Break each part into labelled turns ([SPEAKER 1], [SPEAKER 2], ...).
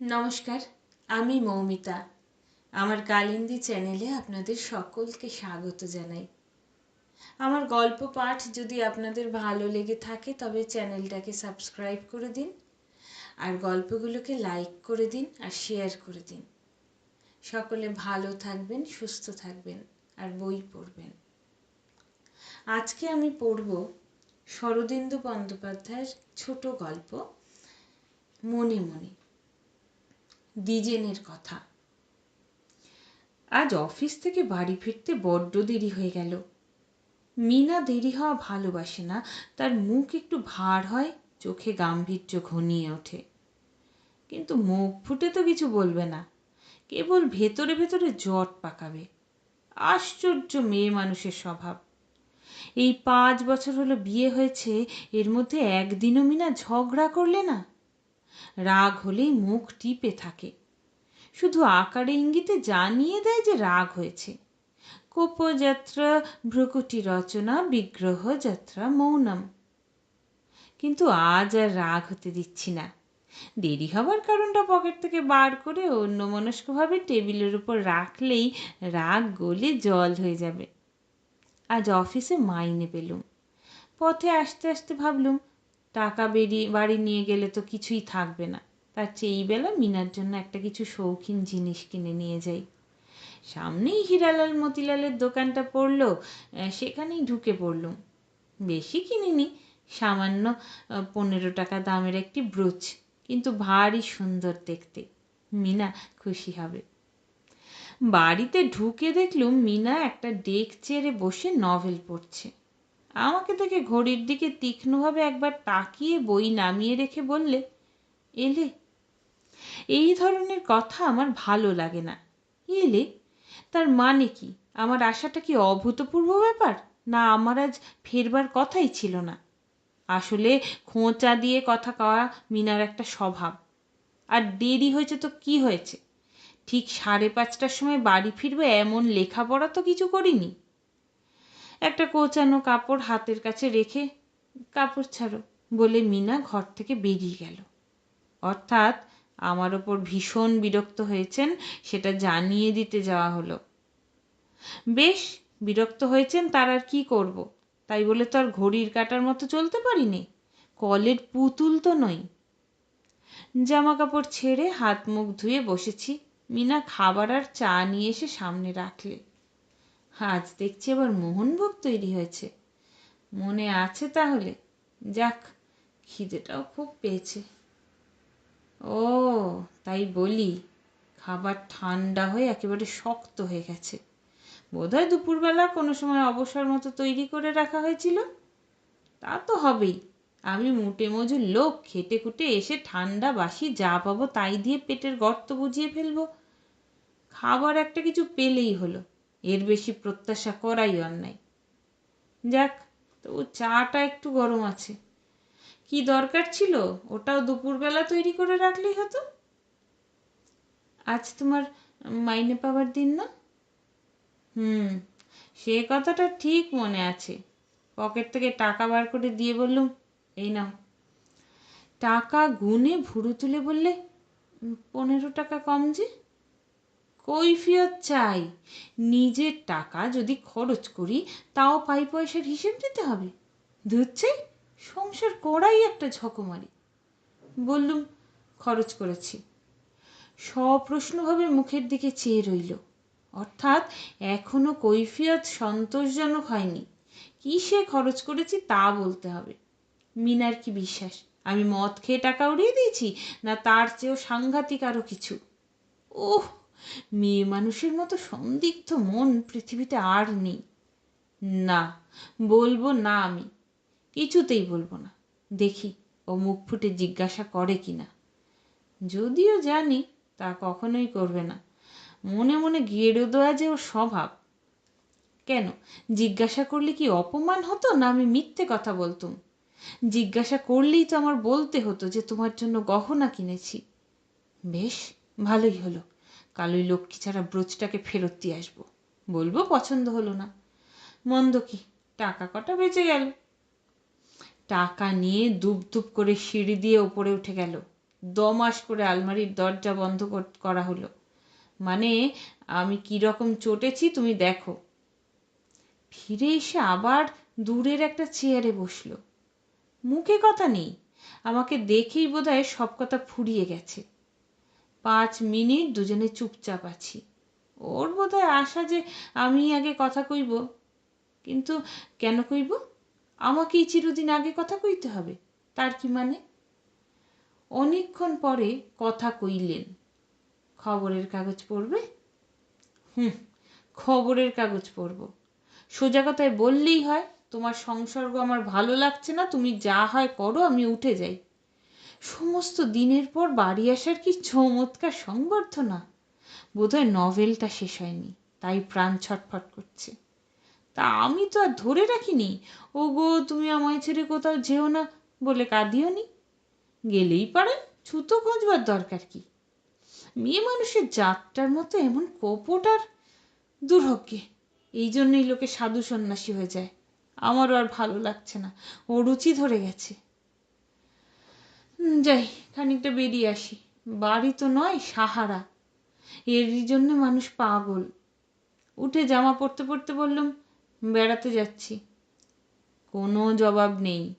[SPEAKER 1] নমস্কার, আমি মৌমিতা। আমার কালিন্দী চ্যানেলে আপনাদের সকলকে স্বাগত জানাই। আমার গল্প পাঠ যদি আপনাদের ভালো লেগে থাকে, তবে চ্যানেলটাকে সাবস্ক্রাইব করে দিন, আর গল্পগুলোকে লাইক করে দিন, আর শেয়ার করে দিন। সকলে ভালো থাকবেন, সুস্থ থাকবেন, আর বই পড়বেন। আজকে আমি পড়ব শরদিন্দু বন্দ্যোপাধ্যায়ের ছোট গল্প, মনে মনে। দ্বিজেনের কথা। আজ অফিস থেকে বাড়ি ফিরতে বড্ড দেরি হয়ে গেল। মিনা দেরি হওয়া ভালোবাসে না, তার মুখ একটু ভার হয়, চোখে গাম্ভীর্য ঘনিয়ে ওঠে। কিন্তু মুখ ফুটে তো কিছু বলবে না, কেবল ভেতরে ভেতরে জট পাকাবে। আশ্চর্য মেয়ে মানুষের স্বভাব। এই পাঁচ বছর হলো বিয়ে হয়েছে, এর মধ্যে একদিনও মিনা ঝগড়া করলে না? রাগ হলেই মুখ টিপে থাকে। শুধু আকারে ইঙ্গিতে জানিয়ে দেয় যে রাগ হয়েছে। কোপযাত্রা, ভ্রুকুটি রচনা বিগ্রহ যাত্রা মৌনম। কিন্তু আজ আর রাগ হতে দিচ্ছি না। দেরি হবার কারণটা পকেট থেকে বার করে অন্য মনস্কভাবে টেবিলের উপর রাখলেই রাগ গলে জল হয়ে যাবে। আজ অফিসে মাইনে পেলুম। পথে আসতে আসতে ভাবলুম টাকা বেরিয়ে, বাড়ি নিয়ে গেলে তো কিছুই থাকবে না। তার চেয়ে এই বেলা মিনার জন্য একটা কিছু শৌখিন জিনিস কিনে নিয়ে যাই। সামনেই হিরালাল মতিলালের দোকানটা পড়ল সেখানেই ঢুকে পড়লুম। বেশি কিনিনি, সামান্য পনেরো টাকা দামের একটি ব্রোচ, কিন্তু ভারী সুন্দর দেখতে। মিনা খুশি হবে। বাড়িতে ঢুকে দেখলুম মিনা একটা ডেক চেয়ারে বসে নভেল পড়ছে। আমাকে দেখে ঘড়ির দিকে তীক্ষ্ণভাবে একবার তাকিয়ে বই নামিয়ে রেখে বললে, এলে, এই ধরনের কথা আমার ভালো লাগে না। এলে? তার মানে কি? আমার আশাটা কি অভূতপূর্ব ব্যাপার? না আমার আজ ফেরবার কথাই ছিল না। আসলে খোঁচা দিয়ে কথা কওয়া মিনার একটা স্বভাব। আর দেরি হয়েছে তো কি হয়েছে? ঠিক সাড়ে পাঁচটার সময় বাড়ি ফিরবে এমন লেখাপড়া তো কিছু করিনি। একটা কোচানো কাপড় হাতের কাছে রেখে, কাপড় ছাড়ো, বলে মিনা ঘর থেকে বেরিয়ে গেল। অর্থাৎ আমার ওপর ভীষণ বিরক্ত হয়েছেন, সেটা জানিয়ে দিতে যাওয়া হলো। বেশ, বিরক্ত হয়েছেন, তার আর কি করব? তাই বলে তো আর ঘড়ির কাটার মতো চলতে পারিনি? কলের পুতুল তো নই। জামা কাপড় ছেড়ে হাত মুখ ধুয়ে বসেছি। মিনা খাবার আর চা নিয়ে এসে সামনে রাখলে। আজ দেখছি আবার মোহনভোগ তৈরি হয়েছে। মনে আছে তাহলে। যাক, খিদেটাও খুব পেয়েছে। ও, তাই বলি, খাবার ঠান্ডা হয়ে একেবারে শক্ত হয়ে গেছে। বোধহয় দুপুরবেলা কোনো সময় অবসর মতো তৈরি করে রাখা হয়েছিল। তা তো হবেই। আমি মুটে মজুর লোক, খেটে খুটে এসে ঠান্ডা বাসি যা পাবো তাই দিয়ে পেটের গর্ত বুঝিয়ে ফেলব। খাবার একটা কিছু পেলেই হলো। এর বেশি প্রত্যাশা করাই অন্যায়। যাক, তবু চাটা একটু গরম আছে। কি দরকার ছিল? ওটাও দুপুরবেলা তৈরি করে রাখলেই হতো? আজ তোমার মাইনে পাওয়ার দিন না? হুম, সে কথাটা ঠিক মনে আছে। পকেট থেকে টাকা বার করে দিয়ে বললুম, এই নাও। টাকা গুনে ভুরু তুলে বললে পনেরো টাকা কম যে? কৈফিয়ত চাই। নিজের টাকা যদি খরচ করি, তাও পাই পয়সার হিসেব দিতে হবে। ধুচ্ছে সংসার করাই একটা ঝকমারি। বললুম, খরচ করেছি। সপ্রশ্নভাবে মুখের দিকে চেয়ে রইল। অর্থাৎ এখনও কৈফিয়ত সন্তোষজনক হয়নি। কিসে খরচ করেছি তা বলতে হবে। মিনার কি বিশ্বাস? আমি মদ খেয়ে টাকা উড়িয়ে দিয়েছি, না তার চেয়েও সাংঘাতিক আরও কিছু? ওহ মেয়ে মানুষের মতো সন্দিগ্ধ মন পৃথিবীতে আর নেই। না, বলব না আমি। কিছুতেই বলব না। দেখি ও মুখ ফুটে জিজ্ঞাসা করে কি না যদিও জানি তা কখনোই করবে না। মনে মনে গেড়ে দেওয়া যে ওর স্বভাব। কেন, জিজ্ঞাসা করলে কি অপমান হতো না আমি মিথ্যে কথা বলতুম? জিজ্ঞাসা করলেই তো আমার বলতে হতো যে তোমার জন্য গহনা কিনেছি। বেশ, ভালোই হলো। কাল ওই লক্ষ্মী ছাড়া ব্রোচটাকে ফেরত দিয়ে আসব। বলব পছন্দ হলো না। মন্দ কি? টাকা কটা বেঁচে গেল? টাকা নিয়ে দুপ দুপ করে সিঁড়ি দিয়ে ওপরে উঠে গেল। দমাস করে আলমারির দরজা বন্ধ করা হলো। মানে আমি কীরকম চটেছি তুমি দেখো। ফিরে এসে আবার দূরের একটা চেয়ারে বসল। মুখে কথা নেই। আমাকে দেখেই বোধহয় সব কথা ফুরিয়ে গেছে। পাঁচ মিনিট দুজনে চুপচাপ আছি। ওর বোধহয় আশা যে আমি আগে কথা কইব। কিন্তু কেন কইব? আমাকেই চিরদিন আগে কথা কইতে হবে। তার কি মানে? অনেকক্ষণ পরে কথা কইলেন। খবরের কাগজ পড়বে? হুম, খবরের কাগজ পড়ব। সোজা কথায় বললেই হয়, তোমার সংসর্গ আমার ভালো লাগছে না, তুমি যা হয় করো, আমি উঠে যাই। সমস্ত দিনের পর বাড়ি আসার কি চমৎকার সংবর্ধনা? বোধহয় নভেলটা শেষ হয়নি, তাই প্রাণ ছটফট করছে। তা আমি তো আর ধরে রাখিনি। ও গো তুমি আমায় ছেড়ে কোথাও যেও না বলে কাঁদিও নি। গেলেই পারেন ছুতো খোঁজবার দরকার কি? মেয়ে মানুষের জাতটার মতো এমন কপট আর দুর্ভোগ্যে এই জন্যই লোকে সাধু সন্ন্যাসী হয়ে যায়। আমারও আর ভালো লাগছে না। ও রুচি ধরে গেছে। যাই, খানিকটা বেরিয়ে আসি। বাড়ি তো নয়, সাহারা। এরই জন্য মানুষ পাগল। উঠে জামা পরতে পরতে বললুম, বেড়াতে যাচ্ছি। কোনো জবাব নেই।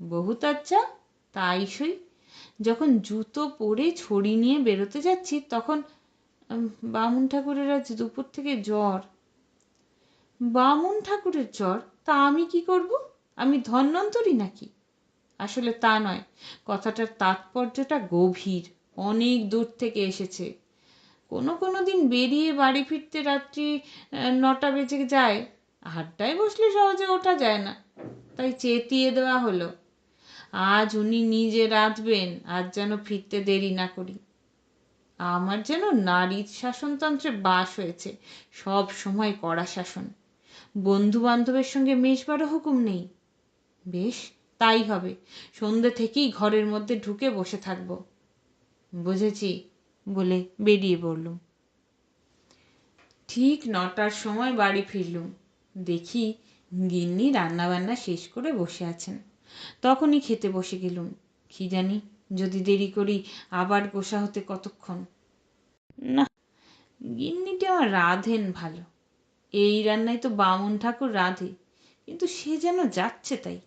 [SPEAKER 1] বহুত আচ্ছা তাই সই। যখন জুতো পরে ছড়ি নিয়ে বেরোতে যাচ্ছি, তখন বামুন ঠাকুরের আজ দুপুর থেকে জ্বর। বামুন ঠাকুরের জ্বর? তা আমি কি করব? আমি ধন্বন্তরী নাকি? আসলে তা নয়। কথাটার তাৎপর্যটা গভীর, অনেক দূর থেকে এসেছে। কোনো কোনো দিন বেরিয়ে বাড়ি ফিরতে রাত্রি নটা বেজে যায়। আড্ডায় বসলে সহজে ওঠা যায় না। তাই চেতিয়ে দেওয়া হলো। আজ উনি নিজে রাঁধবেন, আজ যেন ফিরতে দেরি না করি। আমার যেন নারীর শাসনতন্ত্রে বাস হয়েছে, সব সময় কড়া শাসন। বন্ধু বান্ধবের সঙ্গে মেশবারও হুকুম নেই। বেশ তাই হবে। সন্ধ্যে থেকেই ঘরের মধ্যে ঢুকে বসে থাকব। বুঝেছি? বলে বেরিয়ে পড়লুম। ঠিক নটার সময় বাড়ি ফিরলুম। দেখি গিন্নি রান্নাবান্না শেষ করে বসে আছেন। তখনই খেতে বসে গেলুম। কি জানি, যদি দেরি করি আবার গোসা হতে কতক্ষণ? না, গিন্নিটি আমার রাঁধেন ভালো। এই রান্নায় তো বামুন ঠাকুর রাঁধে, কিন্তু সে যেন যাচ্ছে তাই।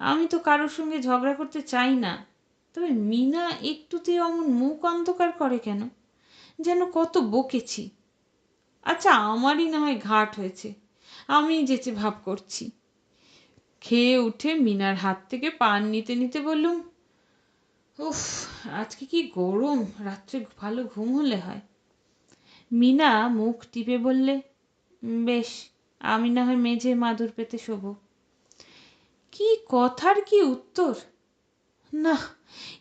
[SPEAKER 1] আমি তো কারোর সঙ্গে ঝগড়া করতে চাই না। তবে মিনা একটুতে অমন মুখ অন্ধকার করে কেন? যেন কত বকেছি। আচ্ছা আমারই না হয় ঘাট হয়েছে। আমি যেচে ভাব করছি। খেয়ে উঠে মিনার হাত থেকে পান নিতে নিতে বললুম, উফ, আজকে কি গরম? রাত্রে ভালো ঘুম হলে হয়। মিনা মুখ টিপে বললে, বেশ, আমি না হয় মেঝে মাদুর পেতে শোব। কি কথার কি উত্তর? না,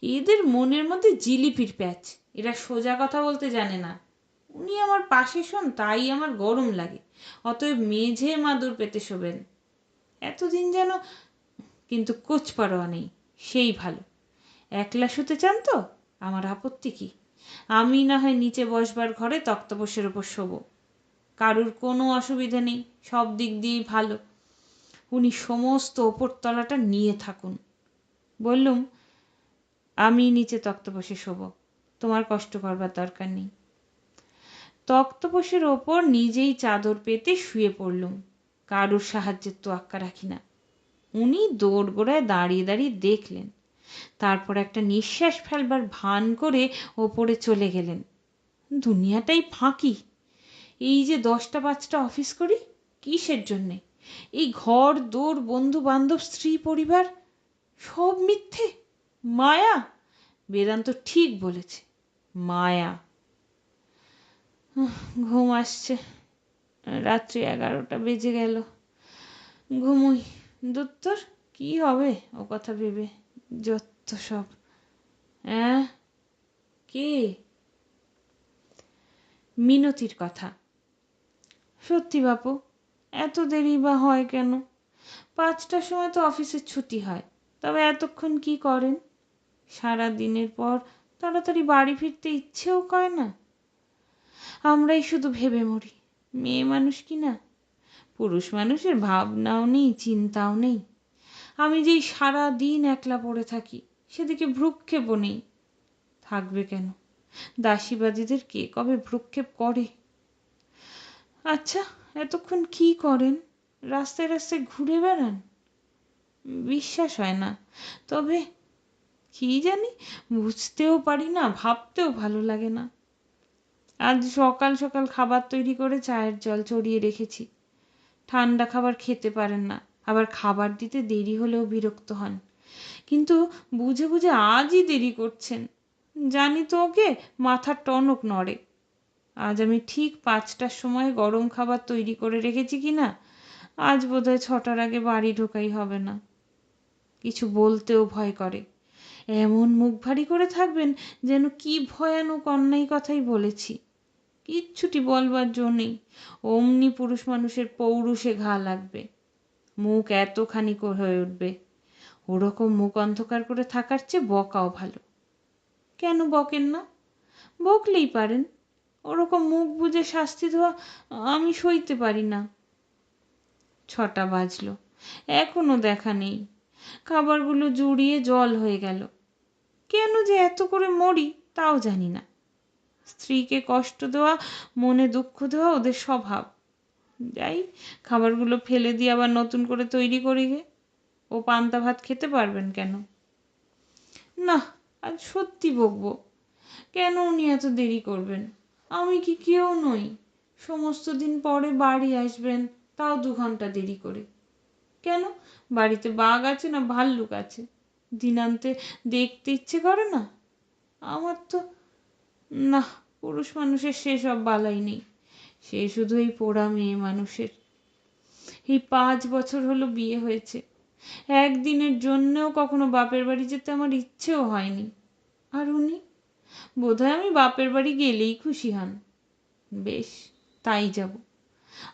[SPEAKER 1] এদের মনের মধ্যে জিলিপির প্যাচ। এরা সোজা কথা বলতে জানে না। উনি আমার পাশে শোন, তাই আমার গরম লাগে। অতএব মেঝে মাদুর পেতে শোবেন। এতদিন যেন কিন্তু কোচ পারোয়া নেই, সেই ভালো। একলা শুতে চান তো? আমার আপত্তি কি? আমি না হয় নিচে বসবার ঘরে তক্তপোষের ওপর শোবো। কারুর কোনো অসুবিধা নেই, সব দিক দিয়েই ভালো। উনি সমস্ত ওপরতলাটা নিয়ে থাকুন। বললুম, আমি নিচে তক্তপোষে শোব, তোমার কষ্ট করবার দরকার নেই। তক্তপোষের ওপর নিজেই চাদর পেতে শুয়ে পড়লুম, কারুর সাহায্যের তো আক্কা রাখি না। উনি দোরগোড়ায় দাঁড়িয়ে দাঁড়িয়ে দেখলেন, তারপর একটা নিঃশ্বাস ফেলবার ভান করে ওপরে চলে গেলেন। দুনিয়াটাই ফাঁকি, এই যে দশটা পাঁচটা অফিস করি, কিসের জন্যে? এই ঘর, দোর বন্ধু বান্ধব স্ত্রী, পরিবার, সব মিথ্যে। মায়া। বেদান্ত ঠিক বলেছে, মায়া। ঘুম আসছে। রাত্রি এগারোটা বেজে গেল। ঘুমুই। দত্তর কি হবে? ও কথা ভেবে যত সব। হ্যাঁ কে? মিনতির কথা। সত্যি বাপু এত দেরি বা হয় কেন? পাঁচটার সময় তো অফিসের ছুটি হয়, তবে এতক্ষণ কি করেন? সারা দিনের পর তাড়াতাড়ি বাড়ি ফিরতে ইচ্ছেও করে না। আমরাই শুধু ভেবে মরি, মেয়ে মানুষ কি না? পুরুষ মানুষের ভাবনাও নেই, চিন্তাও নেই। আমি যেই সারা দিন একলা পড়ে থাকি, সেদিকে ভ্রুক্ষেপও নেই। থাকবে কেন? দাসীবাদীদের কে কবে ভ্রুক্ষেপ করে? আচ্ছা এতক্ষণ কি করেন? রাস্তায় রাস্তায় ঘুরে বেড়ান? বিশ্বাস হয় না। তবে কি জানি, বুঝতেও পারি না, ভাবতেও ভালো লাগে না। আজ সকাল সকাল খাবার তৈরি করে চায়ের জল চড়িয়ে রেখেছি। ঠান্ডা খাবার খেতে পারেন না, আবার খাবার দিতে দেরি হলেও বিরক্ত হন। কিন্তু বুঝে বুঝে আজই দেরি করছেন। জানি তো ওকে মাথার টনক নড়ে। আজ আমি ঠিক পাঁচটার সময় গরম খাবার তৈরি করে রেখেছি কি না আজ বোধহয় ছটার আগে বাড়ি ঢোকাই হবে না। কিছু বলতেও ভয় করে। এমন মুখ ভারী করে থাকবেন যেন কি ভয়ানক অন্যায় কথাই বলেছি। কিচ্ছুটি বলবার জো নেই। অমনি পুরুষ মানুষের পৌরুষে ঘা লাগবে। মুখ এতখানি হয়ে উঠবে। ওরকম মুখ অন্ধকার করে থাকার চেয়ে বকাও ভালো। কেন বকেন না? বকলেই পারেন। ওরকম মুখ বুঝে শাস্তি দেওয়া আমি সইতে পারি না। ছটা বাজলো। এখনও দেখা নেই। খাবারগুলো জুড়িয়ে জল হয়ে গেল। কেন যে এত করে মরি তাও জানি না। স্ত্রীকে কষ্ট দেওয়া, মনে দুঃখ দেওয়া ওদের স্বভাব। যাই, খাবারগুলো ফেলে দিয়ে আবার নতুন করে তৈরি করি গে। ও পান্তা ভাত খেতে পারবেন কেন? না, আজ সত্যি বকবো। কেন উনি এত দেরি করবেন? আমি কি কেউ নই। সমস্ত দিন পরে বাড়ি আসবেন, তাও দু ঘণ্টা দেরি করে। কেন? বাড়িতে বাঘ আছে না ভাল্লুক আছে? দিনান্তে দেখতে ইচ্ছে করে না? আমার তো, না, পুরুষ মানুষের সেসব বালাই নেই। সে শুধু এই পোড়া মেয়ে মানুষের। এই পাঁচ বছর হলো বিয়ে হয়েছে। একদিনের জন্যেও কখনো বাপের বাড়ি যেতে আমার ইচ্ছেও হয়নি। আর উনি? বোধহয় আমি বাপের বাড়ি গেলেই খুশি হন। বেশ, তাই যাব।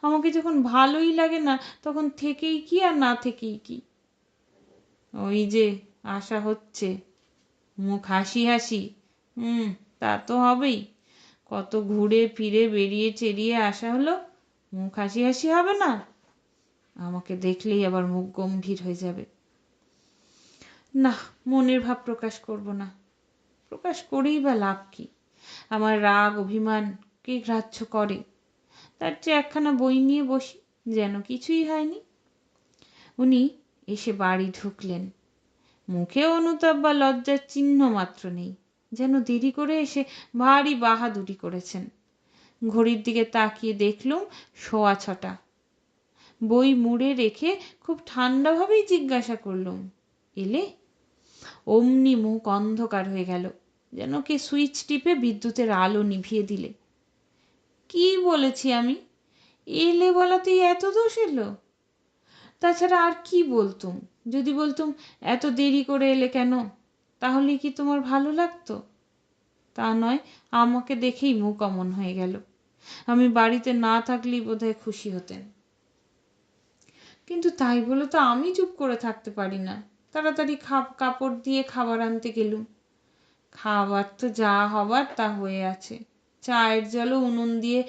[SPEAKER 1] আমাকে যখন ভালোই লাগে না, তখন থেকেই কি আর না থেকেই কি? ওই যে, আশা হচ্ছে। মুখ হাসি হাসি। হুম, তা তো হবেই। কত ঘুরে ফিরে বেরিয়ে চেরিয়ে আসা হলো, মুখ হাসি হাসি হবে না? আমাকে দেখলেই আবার মুখ গম্ভীর হয়ে যাবে। না, মনের ভাব প্রকাশ করব না। প্রকাশ করেই বা লাভ কি? আমার রাগ, অভিমান কে গ্রাহ্য করে? তার চেয়ে একখানা বই নিয়ে বসি, যেন কিছুই হয়নি। উনি এসে বাড়ি ঢুকলেন। মুখে অনুতাপ বা লজ্জার চিহ্ন মাত্র নেই, যেন দেরি করে এসে ভারী বাহাদুরি করেছেন। ঘড়ির দিকে তাকিয়ে দেখলুম সোয়া ছটা। বই মুড়ে রেখে খুব ঠান্ডাভাবেই জিজ্ঞাসা করলুম, এলে? অমনি মুখ অন্ধকার হয়ে গেল। যেন কে সুইচ টিপে বিদ্যুতের আলো নিভিয়ে দিলে। কি বলেছি আমি? এলে বলাতেই এত দোষ এলো। তাছাড়া আর কি বলতুম? যদি বলতুম, এত দেরি করে এলে কেন? তাহলে কি তোমার ভালো লাগতো? তা নয়, আমাকে দেখেই মুখ অমন হয়ে গেল। আমি বাড়িতে না থাকলেই বোধহয় খুশি হতেন। কিন্তু তাই বলে তো আমি চুপ করে থাকতে পারি না। তাড়াতাড়ি খাপ কাপড় দিয়ে খাবার আনতে গেলুম। খাবার তো যা হবার তা হয়ে আছে। চায়ের জলও উনুন দিয়ে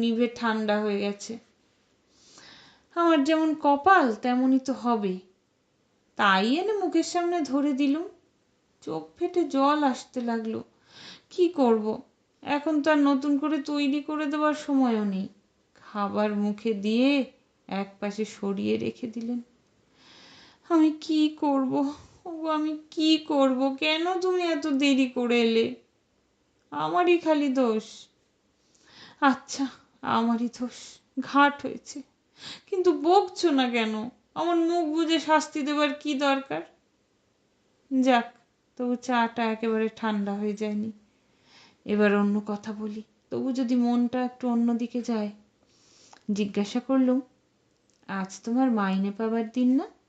[SPEAKER 1] নিভে ঠান্ডা হয়ে গেছে। আমার যেমন কপাল, তেমনই তো হবে। তাই এনে মুখের সামনে ধরে দিলুম। চোখ ফেটে জল আসতে লাগল। কি করব? এখন তো আর নতুন করে তৈরি করে দেওয়ার সময়ও নেই। খাবার মুখে দিয়ে এক পাশে সরিয়ে রেখে দিলেন। আমি কি করব? ও আমি কি করব? কেন তুমি এত দেরি করে এলে? আমারই খালি দোষ। আচ্ছা আমারই দোষ। ঘাট হয়েছে। কিন্তু বকছো না কেন? আমার মুখ বুঝে শাস্তি দেবার কি দরকার? যাক, তবু চাটা একেবারে ঠান্ডা হয়ে যায়নি। এবার অন্য কথা বলি। তবু যদি মনটা একটু অন্যদিকে যায়, জিজ্ঞাসা করলুম, আজ তোমার মাইনে পাবার দিন না?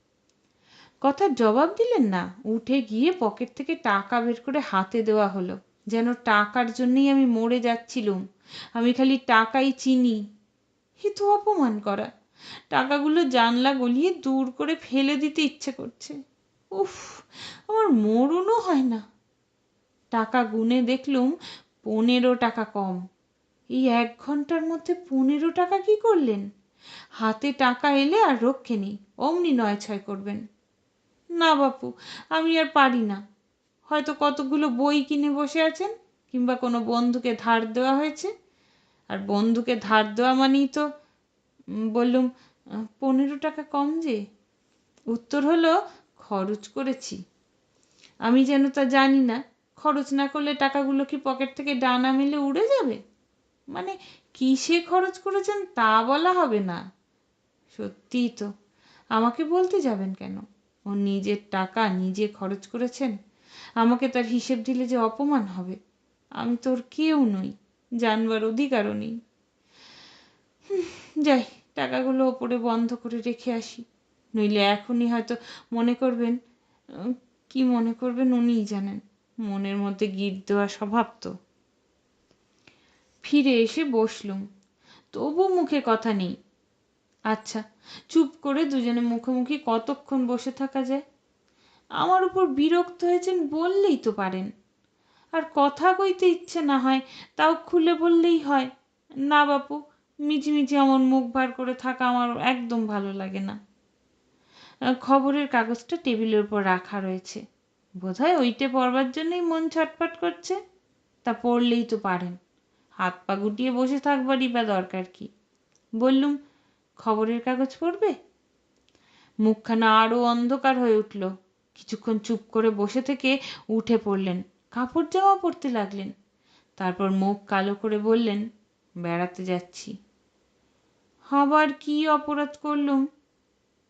[SPEAKER 1] কথার জবাব দিলেন না। উঠে গিয়ে পকেট থেকে টাকা বের করে হাতে দেওয়া হলো। যেন টাকার জন্যই আমি মরে যাচ্ছিলুম। আমি খালি টাকাই চিনি। এ তো অপমান করা। টাকাগুলো জানলা গলিয়ে দূর করে ফেলে দিতে ইচ্ছে করছে। উফ, আমার মরণও হয় না। টাকা গুনে দেখলুম পনেরো টাকা কম। এই এক ঘণ্টার মধ্যে পনেরো টাকা কি করলেন? হাতে টাকা এলে আর রক্ষে নেই। অমনি নয় ছয় করবেন। না বাপু, আমি আর পারি না। হয়তো কতগুলো বই কিনে বসে আছেন, কিংবা কোনো বন্ধুকে ধার দেওয়া হয়েছে। আর বন্ধুকে ধার দেওয়া মানেই তো বললুম পনেরো টাকা কম যে। উত্তর হলো, খরচ করেছি। আমি যেন তা জানি না, খরচ না করলে টাকাগুলো কি পকেট থেকে ডানা মেলে উড়ে যাবে? মানে কিসে খরচ করেছেন তা বলা হবে না। সত্যিই তো, আমাকে বলতে যাবেন কেন? ও নিজের টাকা নিজে খরচ করেছেন? আমাকে তার হিসেব দিলে যে অপমান হবে। আমি তোর কেউ নই, জানবার অধিকারও নেই। যাই, টাকাগুলো ওপরে বন্ধ করে রেখে আসি। নইলে এখনই হয়তো মনে করবেন কি মনে করবেন উনিই জানেন, মনের মধ্যে গিট দেওয়া স্বভাব তো। ফিরে এসে বসলুম। তবু মুখে কথা নেই। আচ্ছা চুপ করে দুজনে মুখোমুখি কতক্ষণ বসে থাকা যায়? আমার উপর বিরক্ত হয়েছেন বললেই তো পারেন। আর কথা কইতে ইচ্ছে না হয়, তাও খুলে বললেই হয়, না বাপু মিছিমিছি এমন মুখ ভার করে থাকা আমার একদম ভালো লাগে না। খবরের কাগজটা টেবিলের উপর রাখা রয়েছে। বোধহয় ওইটে পড়বার জন্যই মন ছটফট করছে। তা পড়লেই তো পারেন। হাত পা গুটিয়ে বসে থাকবারই বা দরকার কি? বললুম খবরের কাগজ পড়বে? মুখখানা আরও অন্ধকার হয়ে উঠল। কিছুক্ষণ চুপ করে বসে থেকে উঠে পড়লেন। কাপড় জামা পরতে লাগলেন। তারপর মুখ কালো করে বললেন, বেড়াতে যাচ্ছি। আবার কি অপরাধ করলুম?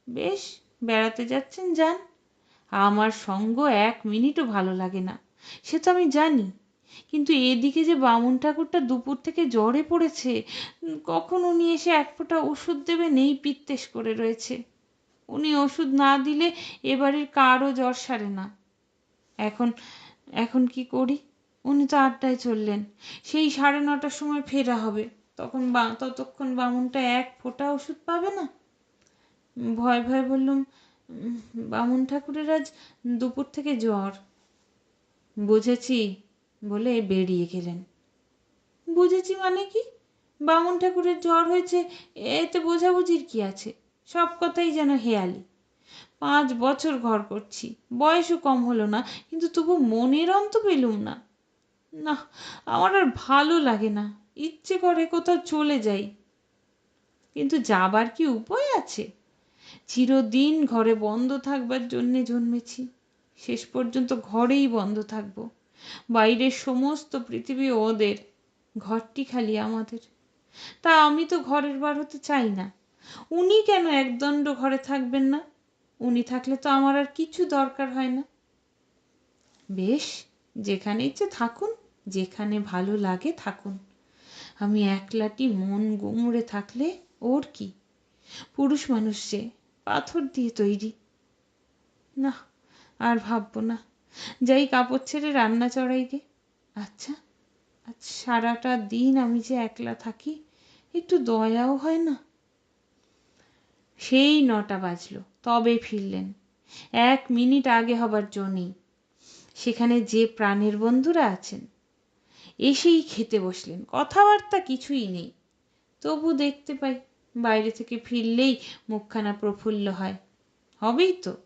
[SPEAKER 1] বেশ, বেড়াতে যাচ্ছেন, যান। আমার সঙ্গ এক মিনিটও ভালো লাগে না। সে তো আমি জানি। কিন্তু এদিকে যে বামুন ঠাকুরটা দুপুর থেকে জ্বরে পড়েছে, কখন উনি এসে এক ফোঁটা ওষুধ দেবেন এই পিত্তেস করে রয়েছে। উনি ওষুধ না দিলে এবারের কারও জ্বর সারে না। এখন এখন কি করি? উনি তো আড্ডায় চললেন। সেই সাড়ে নটার সময় ফেরা হবে। তখন বা, ততক্ষণ বামুনটা এক ফোঁটা ওষুধ পাবে না? ভয় ভয় বললুম বামুন ঠাকুরের আজ দুপুর থেকে জ্বর। বুঝেছি। বলে বেরিয়ে গেলেন। বুঝেছি মানে কি? বামুন ঠাকুরের জ্বর হয়েছে, এতে বোঝাবুঝির কি আছে? সব কথাই যেন হেয়ালি। পাঁচ বছর ঘর করছি, বয়সও কম হলো না, কিন্তু তবু মনের অন্ত পেলুম না। না, আমার আর ভালো লাগে না, ইচ্ছে করে কোথাও চলে যাই। কিন্তু যাবার কি উপায় আছে? চিরদিন ঘরে বন্ধ থাকবার জন্যে জন্মেছি, শেষ পর্যন্ত ঘরেই বন্ধ থাকব। বাইরের সমস্ত পৃথিবী ওদের, ঘরটি খালি আমাদের। তা আমি তো ঘরের বার হতে চাই না। উনি কেন একদণ্ড ঘরে থাকবেন না? উনি থাকলে তো আমার আর কিছু দরকার হয় না। বেশ, যেখানে ইচ্ছে থাকুন, যেখানে ভালো লাগে থাকুন। আমি একলাটি মন গুমড়ে থাকলে ওর কি? পুরুষ মানুষ যে, পাথর দিয়ে তৈরি। না, আর ভাববো না। যাই কাপড় ছেড়ে রান্না চড়াই গে আচ্ছা আজ সারাটা দিন আমি যে একলা থাকি, একটু দয়াও হয় না? সেই নটা বাজলো, তবে ফিরলেন। এক মিনিট আগে হবার জো নেই। সেখানে যে প্রাণের বন্ধুরা আছেন, এসেই খেতে বসলেন। কথাবার্তা কিছুই নেই। তবু দেখতে পাই, বাইরে থেকে ফিরলেই মুখখানা প্রফুল্ল হয়। হবেই তো।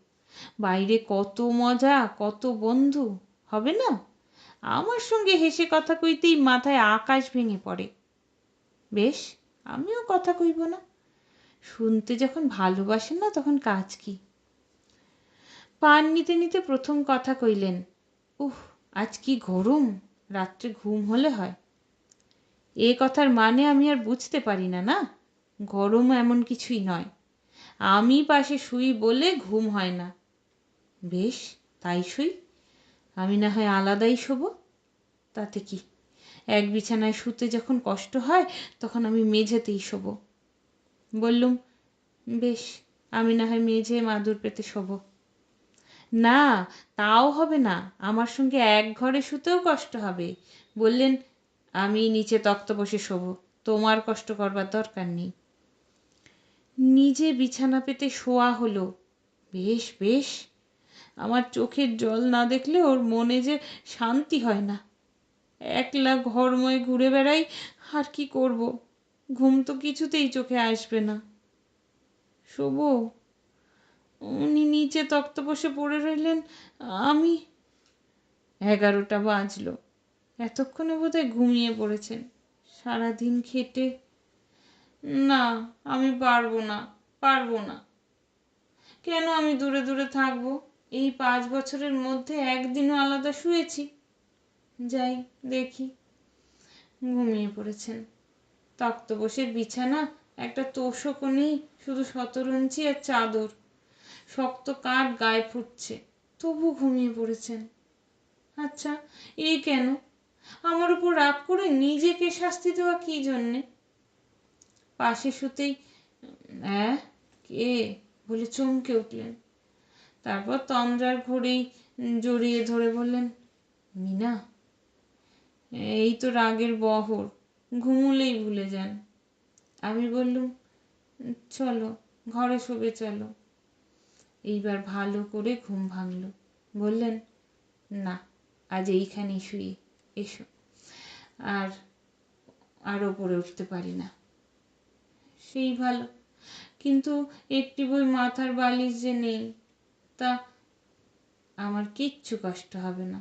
[SPEAKER 1] বাইরে কত মজা, কত বন্ধু, হবে না? আমার সঙ্গে হেসে কথা কইতেই মাথায় আকাশ ভেঙে পড়ে। বেশ, আমিও কথা কইব না। শুনতে যখন ভালোবাসেন না, তখন কাজ কি? পান নিতে নিতে প্রথম কথা কইলেন, উহ, আজ কি গরম? রাত্রে ঘুম হলে হয়? এ কথার মানে আমি আর বুঝতে পারি না না? গরম এমন কিছুই নয়। আমি পাশে শুই বলে ঘুম হয় না। বেশ, তাই শুই আমি না হয় আলাদাই শোব। তাতে কি? এক বিছানায় শুতে যখন কষ্ট হয়, তখন আমি মেঝেতেই শোব। বললুম, বেশ, আমি না হয় মেঝে মাদুর পেতে শোব। না, তাও হবে না। আমার সঙ্গে এক ঘরে শুতেও কষ্ট হবে। বললেন, আমি নিচে তক্ত বসে শোব। তোমার কষ্ট করবার দরকার নেই। নিজে বিছানা পেতে শোয়া হলো। বেশ বেশ আমার চোখের জল না দেখলে ওর মনে যে শান্তি হয় না। একলা ঘরময় ঘুরে বেড়াই, আর কি করব? ঘুম তো কিছুতেই চোখে আসবে না। শোবো, উনি নিচে তক্ত বসে পড়ে রইলেন, আমি। এগারোটা বাজলো। এতক্ষণে বোধহয় ঘুমিয়ে পড়েছেন। সারাদিন খেটে। না, আমি পারব না পারব না। কেন আমি দূরে দূরে থাকব? এই পাঁচ বছরের মধ্যে একদিনও আলাদা শুয়েছি। যাই, দেখি। ঘুমিয়ে পড়েছেন। তক্তপোষের বিছানা, একটা তোষকও নেই, শুধু শতরঞ্চি আর চাদর। শক্ত কাঠ গায়ে ফুটছে। তবু ঘুমিয়ে পড়েছেন। আচ্ছা এই কেন? আমার উপর রাগ করে নিজেকে শাস্তি দেওয়া কি জন্যে? পাশে শুতেই হ্যাঁ কে? বলে চমকে উঠলেন। তারপর তন্দ্রার ঘড়েই জড়িয়ে ধরে বললেন, মিনা, এই তো রাগের বহর, ঘুমুলেই ভুলে যান। আমি বললুম, চলো, ঘরে শোবে চলো। এইবার ভালো করে ঘুম ভাঙল। বললেন, না, আজ এইখানেই শুয়ে এসো, আর আর ওপরে উঠতে পারি না। সেই ভালো, কিন্তু একটি বই মাথার বালিশ যে নেই তা আমার কিচ্ছু কষ্ট হবে না।